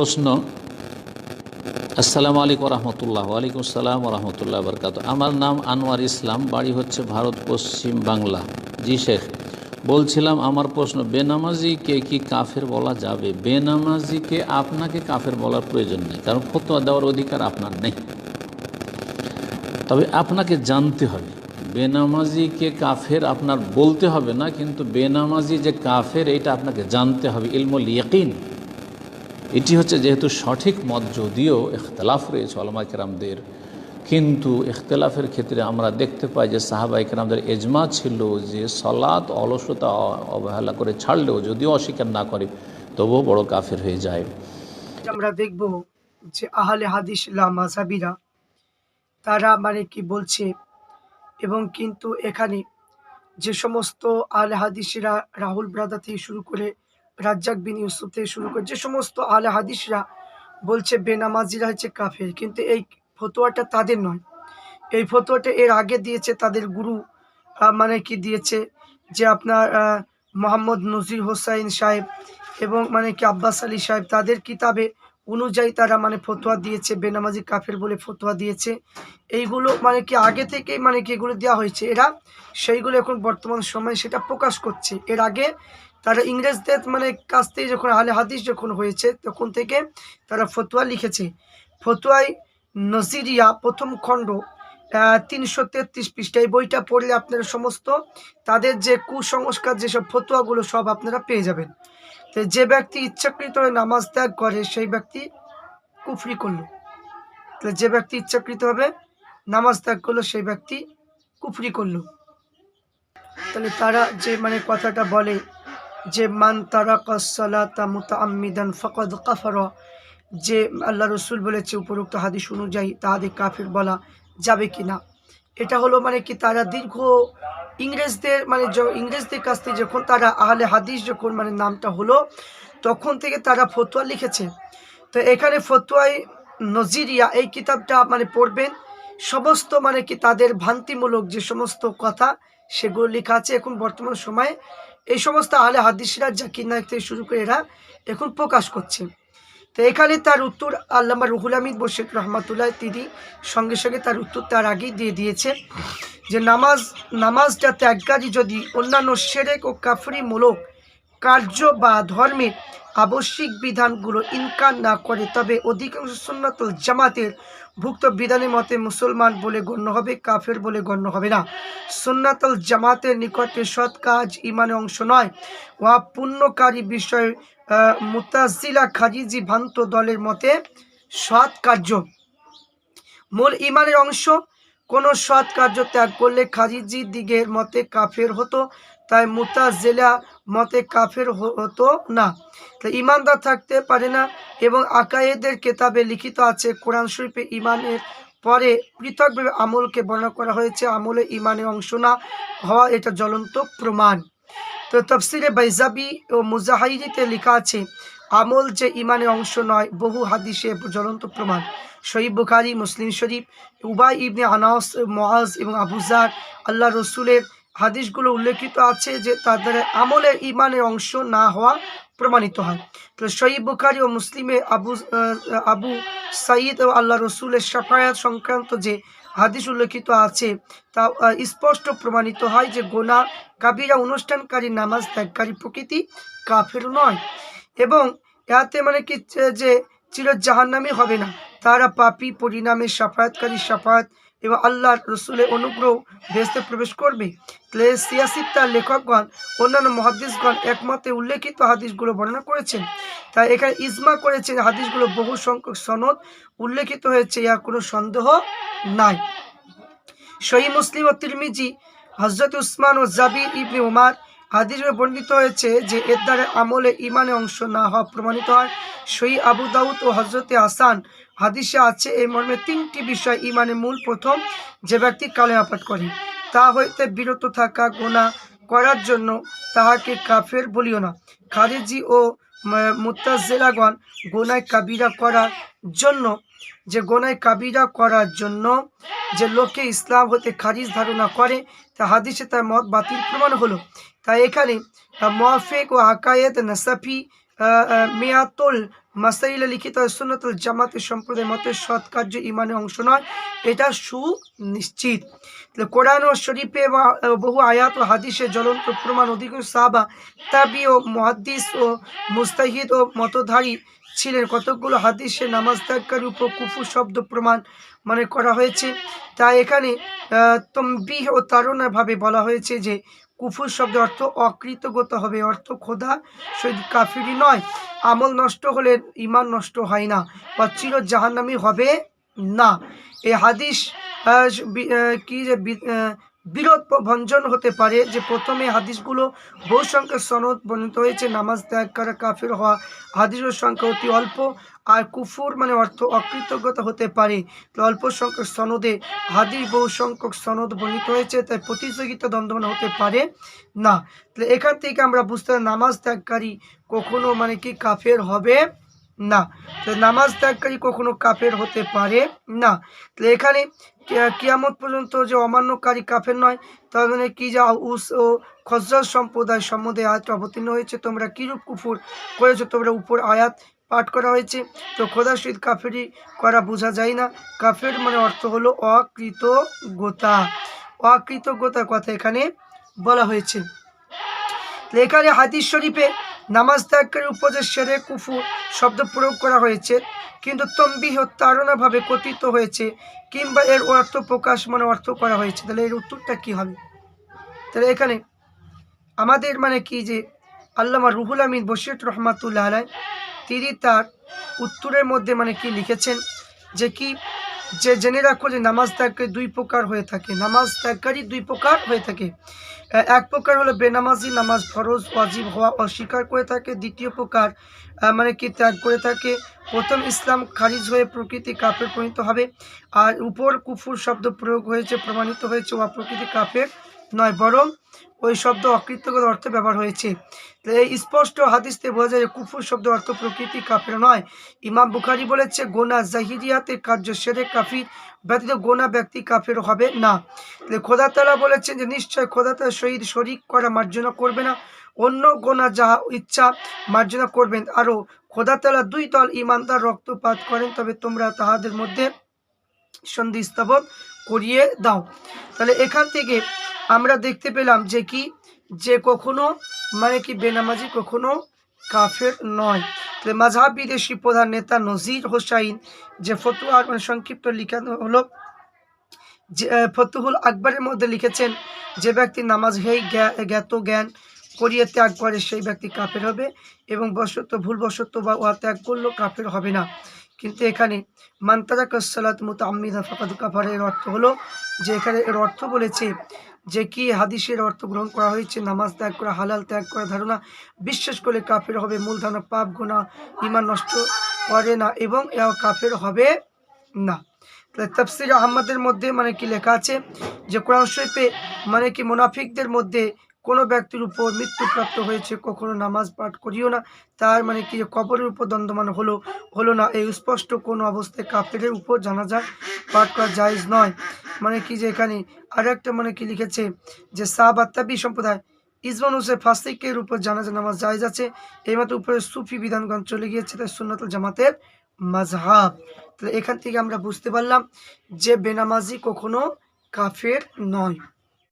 প্রশ্ন, আসসালামু আলাইকুম রহমতুল্লাহ ওয়ালাইকুম আসসালাম রহমতুল্লাহ বরকাত আমার নাম আনোয়ার ইসলাম, বাড়ি হচ্ছে ভারত পশ্চিম বাংলা। জি শেখ, বলছিলাম আমার প্রশ্ন বেনামাজিকে কি কাফের বলা যাবে? বেনামাজিকে আপনাকে কাফের বলার প্রয়োজন নেই, কারণ ফতোয়া দেওয়ার অধিকার আপনার নেই। তবে আপনাকে জানতে হবে বেনামাজিকে কাফের আপনার বলতে হবে না, কিন্তু বেনামাজি যে কাফের এটা আপনাকে জানতে হবে, ইলমুল ইয়াকিন। এটি হচ্ছে যেহেতু সঠিক মত যদিও ইখতলাফ রয়েছে আলমা কেরামদের, কিন্তু ইখতলাফের ক্ষেত্রে আমরা দেখতে পাই যে সাহাবা কেরামদের এজমা ছিল যে সলাৎ অলসতা অবহেলা করে ছাড়লেও যদিও অস্বীকার না করে, তবুও বড় কাফের হয়ে যায়। আমরা দেখব যে আহলে হাদিস মাঝাবিরা তারা মানে কি বলছে, এবং কিন্তু এখানে যে সমস্ত আহলে হাদিসরা রাহুল ব্রাদা থেকে শুরু করে রাজ্জাক বিন ইউসুফ থেকে শুরু করে যে সমস্ত আলে হাদিসরা বলছে, বেনামাজিরা হচ্ছে কাফের। কিন্তু এই ফতোয়াটা তাদের নয়। এই ফতোয়াটা এর আগে দিয়েছে তাদের গুরু মানে কি দিয়েছে যে আপনার মোহাম্মদ নজির হোসাইন সাহেব এবং মানে কি আব্বাস আলী সাহেব, তাদের কিতাবে অনুযায়ী তারা মানে ফতোয়া দিয়েছে, বেনামাজি কাফের বলে ফতোয়া দিয়েছে। এইগুলো মানে কি আগে থেকে মানে কি এগুলো দেওয়া হয়েছে? এরা সেইগুলো এখন বর্তমান সময়ে সেটা প্রকাশ করছে। এর আগে তারা ইংরেজদের মানে কাছ থেকে যখন আলে হাদিস যখন হয়েছে, তখন থেকে তারা ফতোয়া লিখেছে। ফতোয়ায় নজিরিয়া প্রথম খণ্ড তিনশো তেত্রিশ পৃষ্ঠা এই বইটা পড়লে আপনারা সমস্ত তাদের যে কুসংস্কার যেসব ফতোয়াগুলো সব আপনারা পেয়ে যাবেন। যে ব্যক্তি ইচ্ছাকৃত নামাজ ত্যাগ করে, সেই ব্যক্তি কুফরি করল। তাহলে যে ব্যক্তি ইচ্ছাকৃতভাবে নামাজ ত্যাগ করল, সেই ব্যক্তি কুফরি করল। তাহলে তারা যে মানে কথাটা বলে যে, মান তারা কসালাতা মুতাআম্মিদান ফাকাদ কাফারা যে আল্লাহ রসুল বলেছে উপরোক্ত হাদিস অনুযায়ী তাহাদের কাফির বলা যাবে কি না এটা হলো মানে কি তারা দীর্ঘ ইংরেজদের মানে ইংরেজদের কাছ থেকে যখন তারা আহলে হাদিস যখন মানে নামটা হলো, তখন থেকে তারা ফতোয়া লিখেছে। তো এখানে ফতোয়ায় নজিরিয়া এই কিতাবটা মানে পড়বেন। সমস্ত মানে কি তাদের ভ্রান্তিমূলক যে সমস্ত কথা সেগুলো লেখা আছে এখন বর্তমান সময়ে। এই সমস্ত আহলে হাদিসরা জাকির নায়ক থেকে শুরু করে এরা এখন প্রকাশ করছে। তো এখানে তার উত্তর আল্লামা রুহুল আমিদ বশেখ রহমাতুল্লাহ তিনি সঙ্গে সঙ্গে তার উত্তর তার আগেই দিয়ে দিয়েছে যে নামাজ, নামাজটা ত্যাগকারী যদি অন্যান্য সেরেক ও কাফরিমূলক কার্য বা ধর্মের আবশ্যিক বিধানগুলো ইনকার না করে, তবে অধিকাংশ সুন্নাতুল জামাতের ভুক্ত বিধানের মতে মুসলমান বলে গণ্য হবে, কাফের বলে গণ্য হবে না। সুন্নাতুল জামাতের নিকটে সৎ কাজ ইমানের অংশ নয়। ওয়া পুণ্যকারী বিষয় মুতাজিলা খারিজি ভান্ত দলের মতে সৎ কার্য। মূল ইমানের অংশ, কোনো সৎ কার্য ত্যাগ করলে খারিজি দিগের মতে কাফের হতো তাই মুতাজেলা মতে কাফের হতো না। তাই ইমানদার থাকতে পারে না এবং আকায়েদের কেতাবে লিখিত আছে, কোরআন শরীফে ইমানের পরে পৃথকভাবে আমলকে বর্ণনা করা হয়েছে, আমলে ইমানের অংশ না হওয়া এটা জ্বলন্ত প্রমাণ। তো তফসিরে বাইজাবি ও মুজাহাইরিতে লেখা আছে, আমল যে ইমানের অংশ নয়, বহু হাদিসে জ্বলন্ত প্রমাণ। শহীদ বুখারি, মুসলিম শরীফ, উবাই ইবনে আনাস মোয়াজ এবং আবুজার আল্লাহ রসুলের হাদিসগুলো উল্লেখিত আছে যে তাদের আমলে ইমানের অংশ না হওয়া প্রমাণিত হয়। তো শহীদ বুখারি ও মুসলিমে আবু আবু সাইদ ও আল্লাহ রসুলের সাফায়াত সংক্রান্ত যে হাদিস উল্লেখিত আছে, তা স্পষ্ট প্রমাণিত হয় যে গোনা কাবিরা অনুষ্ঠানকারী, নামাজ ত্যাগকারী প্রকৃতি কাফের নয়। এবং এতে মানে কি, যে- চির হবে না। তারা পাপি, পরিণামে সাফায়াতকারী সাফায়াত এবং আল্লাহ রসুলের অনুগ্রহ ভেস্তে প্রবেশ করবে। তাহলে সিয়াসিত্তার লেখকগণ, অন্যান্য মহাদিসগণ একমতে উল্লেখিত হাদিসগুলো বর্ণনা করেছেন। তাই এখানে ইজমা করেছেন, হাদিসগুলো বহু সংখ্যক সনদ উল্লেখিত হয়েছে ইহা কোনো সন্দেহ নাই। সহি মুসলিম ও তিরমিজি হজরত উসমান ও জাবির ইবনে উমার হাদিসে বর্ণিত হয়েছে যে এর দ্বারা আমলে ইমানে অংশ না হওয়া প্রমাণিত হয়। সহি আবু দাউদ ও হজরতে আসান হাদিসে আছে, এই মর্মে তিনটি বিষয় ইমানের মূল প্রথম, যে ব্যক্তি কালেমা পাঠ করে। তা হইতে বিরত থাকা গোনা করার জন্য তাহাকে কাফের বলিও না। খারেজি ও মুতাজেলাগণ গোনায় কাবিরা করার জন্য, যে গোনায় কাবিরা করার জন্য যে লোকে ইসলাম হতে খারিজ ধারণা করে, তা হাদিসে তার মত বাতিল প্রমাণ হলো। তাই এখানে মোয়াফেক ও আকায়েত নাসাফি মেয়াতুল মাসাইলে লিখিত সুন্নতুল জামাতের সম্প্রদায় মতে সৎ কার্য ইমানের অংশ নয়। এটা সুনিশ্চিত। কোরআন ও শরীফে বহু আয়াত ও হাদিসের জ্বলন্ত প্রমাণ অধিকাংশ সাহাবা, তাবি ও মহাদ্দিস ও মুস্তাহিদ ও মতধারী ছিলেন। কতকগুলো হাদিসে নামাজ ত্যাগকারীর উপর কুফু শব্দ প্রমাণ মানে করা হয়েছে। তাই এখানে তম্বিহ ও তারণাভাবে বলা হয়েছে যে কুফুর শব্দের অর্থ অকৃতজ্ঞতা হবে, অর্থ খোদা শহীদ কাফিরি নয়। আমল নষ্ট হলে ইমান নষ্ট হয় না বা চির জাহান্নামি হবে না। এ হাদিস কি যে বিরোধ ভঞ্জন হতে পারে যে প্রথমে হাদিসগুলো বহু সংখ্যক সনদ বর্ণিত হয়েছে, নামাজ ত্যাগ করা কাফির হওয়া হাদিসের সংখ্যা অতি অল্প। আর কুফুর মানে অর্থ অকৃতজ্ঞতা হতে পারে। অল্প সংখ্যক সনদে হাদিস বহু সংখ্যক সনদ বর্ণিত হয়েছে, তাই প্রতিযোগিতা দ্বন্দ্বমান হতে পারে না। তাহলে এখান থেকে আমরা বুঝতে নামাজ ত্যাগকারী কখনো মানে কি কাফের হবে না? নামাজ ত্যাগকারী কখনো কাফের হতে পারে না। তাহলে এখানে কিয়ামত পর্যন্ত যে অমান্যকারী কাফের নয়, তার মানে কি যা উস ও খজ্জার সম্প্রদায় সম্বন্ধে আয়াত অবতীর্ণ হয়েছে, তোমরা কীরূপ কুফুর করেছ, তোমরা উপর আয়াত পাঠ করা হয়েছে। তো খোদা শহীদ কাফেরি করা বোঝা যায় না। কাফের মানে অর্থ হলো অকৃতজ্ঞতা। অকৃতজ্ঞতার কথা এখানে বলা হয়েছে। এখানে হাদিস শরীফে নামাজ ত্যাগকারীর উপর যে সেরে কুফু শব্দ প্রয়োগ করা হয়েছে। কিন্তু তম্বিহ তাড়নাভাবে কথিত হয়েছে, কিংবা এর অর্থ প্রকাশ মানে অর্থ করা হয়েছে। তাহলে এর উত্তরটা কি হবে? তাহলে এখানে আমাদের মানে কি যে আল্লামা রুহুল আমিন বশির রহমাতুল্লাহ আলাই তিনি তার উত্তরের মধ্যে মানে কি লিখেছেন যে কি, যে জেনে রাখো যে নামাজ ত্যাগকারী দুই প্রকার হয়ে থাকে। নামাজ ত্যাগকারী দুই প্রকার হয়ে থাকে। এক প্রকার হলো বেনামাজি, নামাজ ফরজ, ওয়াজিব হওয়া, অস্বীকার করে থাকে। দ্বিতীয় প্রকার মানে কি ত্যাগ করে থাকে। প্রথম ইসলাম খারিজ হয়ে প্রকৃতি কাফের পরিণত হবে। আর উপর কুফুর শব্দ প্রয়োগ হয়েছে, প্রমাণিত হয়েছে ও প্রকৃতি কাফের নয়, বরং ওই শব্দ অকৃতজ্ঞ অর্থে ব্যবহার হয়েছে। এই স্পষ্ট হাদিসতে বোঝা যায়, কুফুর শব্দ অর্থ প্রকৃতি কাফের নয়। ইমাম বুখারি বলেছে, গোনা জাহিরিয়াতের কার্য সেরে কাফির ব্যতীত গোনা ব্যক্তি কাফের হবে না। তাহলে খোদা তালা বলেছেন যে, নিশ্চয় খোদা তালা শহীদ শরিক করা মার্জনা করবে না, অন্য গোনা যাহা ইচ্ছা মার্জনা করবেন। আরও খোদা তালা দুই দল ইমানদার রক্তপাত করেন, তবে তোমরা তাহাদের মধ্যে সন্ধি স্থাপন করিয়ে দাও। তাহলে এখান থেকে আমরা দেখতে পেলাম যে কি? যে কখনো মানে কি বেনামাজি কখনো কাফের নয়। তাহলে মাঝহাব বিদেশি প্রধান নেতা নজির হোসাইন যে ফতুয়ার মানে সংক্ষিপ্ত লিখা হলো, যে ফতুহুল আকবরের মধ্যে লিখেছেন যে ব্যক্তি নামাজ হেই জ্ঞাত জ্ঞান করিয়ে ত্যাগ করে সেই ব্যক্তি কাফের হবে এবং বশত, ভুলবশত বা উহা ত্যাগ করলেও কাফের হবে না। কিন্তু এখানে মান্তারা কসালাত মতো আমিদা ফাকাদ কাফার এর অর্থ হলো, যে এখানে এর অর্থ বলেছে যে কি হাদিসের অর্থ গ্রহণ করা হয়েছে? নামাজ ত্যাগ করা, হালাল ত্যাগ করা ধারণা বিশ্বাস করলে কাফের হবে, মূল ধারণা পাপ গোনা ইমান নষ্ট করে না এবং এও কাফের হবে না। তাহলে তফসির আহমদের মধ্যে মানে কি লেখা আছে? যে কোরআন শরীফে মানে কি মুনাফিকদের মধ্যে কোনো ব্যক্তির উপর মৃত্যুপ্রাপ্ত হয়েছে, কখনো নামাজ পাঠ করিও না। তার মানে কি, কবরের উপর দ্বন্দ্বমান হলো হলো না। এই স্পষ্ট কোনো অবস্থায় কাফেরের উপর জানাজা পাঠ করা জায়েজ নয়। মানে কি যে এখানে আর একটা মানে কি লিখেছে যে সাহাবাত্তাবি সম্প্রদায় ইসমান হোসেন ফাসিকের উপর জানাজা নামাজ জায়েজ আছে। এই মাত্র উপরে সুফি বিধানগঞ্জ চলে গিয়েছে তাই সুন্নাতুল জামাতের মাজহাব তাহলে এখান থেকে আমরা বুঝতে পারলাম যে বেনামাজি কখনো কাফের নয়।